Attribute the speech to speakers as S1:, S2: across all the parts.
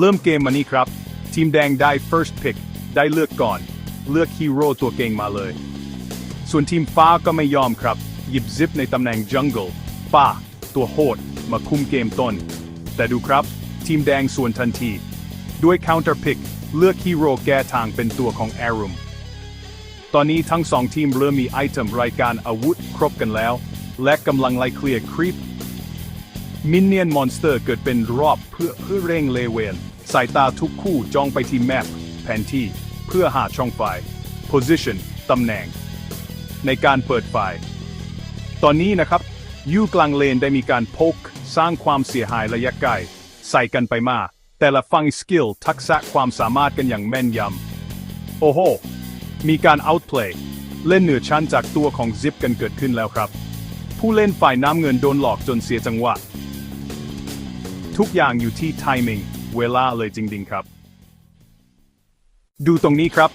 S1: เริ่มเกมมานี้ครับ ทีมแดงได้ first pick ได้เลือกก่อน เลือกฮีโร่ตัวเก่งมาเลย ส่วนทีมฟ้าก็ไม่ยอมครับ หยิบซิปในตำแหน่ง jungle ป้า ตัวโหด มาคุมเกมต้น แต่ดูครับ ทีมแดงส่วนทันที ด้วย counter pick เลือกฮีโร่แก้ทางเป็นตัวของ Arum ตอนนี้ทั้งสองทีมเริ่มมีไอเทมรายการอาวุธครบกันแล้ว และกำลังไล่เคลียร์ครีปมินเนียนมอนสเตอร์เกิดเป็นรอบเพื่อเพื่อเร่งเลเวน สายตาทุกคู่จ้องไปที่แมปแผนที่ เพื่อหาช่องไฟ position ตำแหน่ง ในการเปิดไฟ ตอนนี้นะครับ ยูกลางเลนได้มีการพก สร้างความเสียหายระยะไกลใส่กันไปมา แต่ละฟังสกิลทักษะความสามารถกันอย่างแม่นยำ โอ้โห มีการ outplay เล่นเหนือชั้นจากตัวของซิปกันเกิดขึ้นแล้วครับ ผู้เล่นฝ่ายน้ำเงินโดนหลอกจนเสียจังหวะ ทุกอย่างอยู่ที่ timing เวลาเลยจริง ๆ ครับ ดูตรงนี้ครับ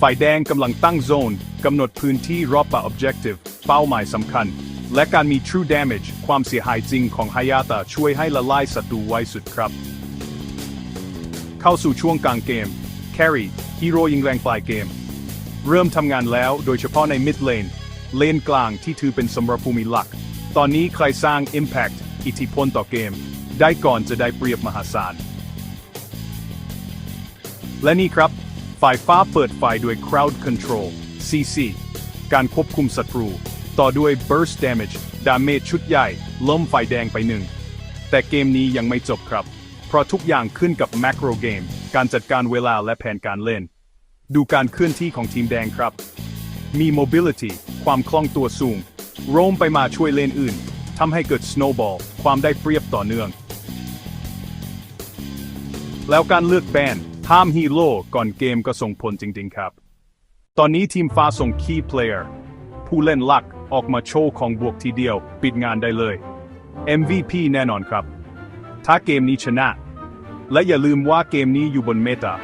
S1: ฝ่ายแดงกำลังตั้งโซนกำหนดพื้นที่รอบป่า objective เป้าหมายสำคัญ และการมี true damage ความเสียหายจริงของฮายาตะช่วยให้ละลายศัตรูไวสุดครับ เข้าสู่ช่วงกลางเกม carry ฮีโร่ยิงแรงปลายเกม เริ่มทำงานแล้วโดยเฉพาะใน mid lane เลนกลางที่ถือเป็นสมรภูมิหลัก ตอนนี้ใครสร้าง impact อิทธิพลต่อเกม ได้ก่อนจะได้เปรียบมหาศาล และนี่ครับ ฝ่ายฟ้าเปิดไฟด้วย crowd control CC การควบคุมศัตรู ต่อด้วย burst damage ดาเมจชุดใหญ่ล้มฝ่ายแดงไปหนึ่ง แต่เกมนี้ยังไม่จบครับ เพราะทุกอย่างขึ้นกับ macro game การจัดการเวลาและแผนการเล่น ดูการเคลื่อนที่ของทีมแดงครับ มี mobility ความคล่องตัวสูง โรมไปมาช่วยเลนอื่นทำให้เกิด snowball ความได้เปรียบต่อเนื่อง แล้วการเลือกแบน ห้ามฮีโร่ก่อนเกมก็ส่งผลจริงๆครับ ตอนนี้ทีมฟ้าส่ง key player ผู้เล่นหลักออกมาโชว์ของบวกทีเดียว ปิดงานได้เลย MVP แน่นอนครับ ถ้าเกมนี้ชนะ และอย่าลืมว่าเกมนี้อยู่บนเมตา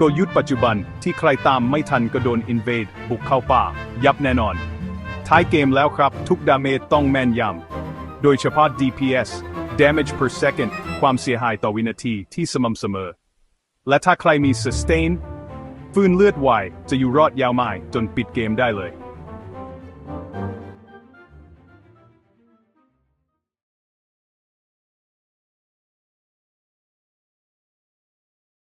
S1: ก็ยุทธปัจจุบันที่ใครตามไม่ทันก็โดน invade บุกเข้าป่า ยับแน่นอน ท้ายเกมแล้วครับ ทุกดาเมจต้องแม่นยำ โดยเฉพาะ DPS damage per second ความเสียหายต่อวินาทีที่สม่ำเสมอ และถ้าใครมีสเตนฟื้นเลือดไวจะอยู่รอดยาวไมายจนปิดเกมได้เลย